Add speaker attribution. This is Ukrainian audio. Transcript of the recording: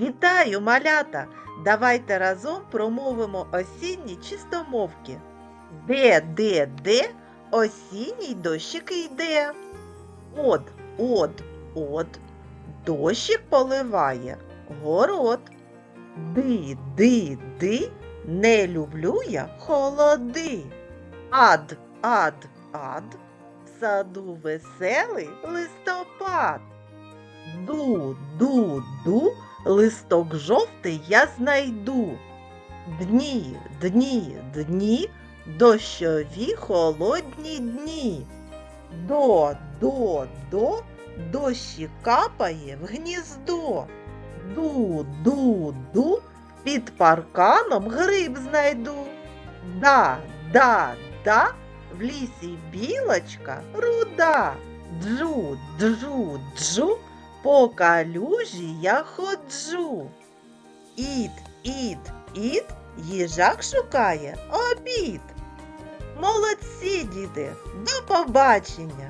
Speaker 1: Вітаю, малята! Давайте разом промовимо осінні чистомовки. Де, де, де осінній дощик йде? От, от, от, дощик поливає город. Ди, ди, ди, не люблю я холоди. Ад, ад, ад, в саду веселий листопад. Ду, ду, ду, листок жовтий я знайду. Дні, дні, дні, дощові холодні дні. До, до, до, дощі капає в гніздо. Ду, ду, ду, під парканом гриб знайду. Да, да, да, в лісі білочка руда. Джу, джу, джу, по калюжі я ходжу. Іт, іт, іт, їжак шукає обід. Молодці, діти, до побачення!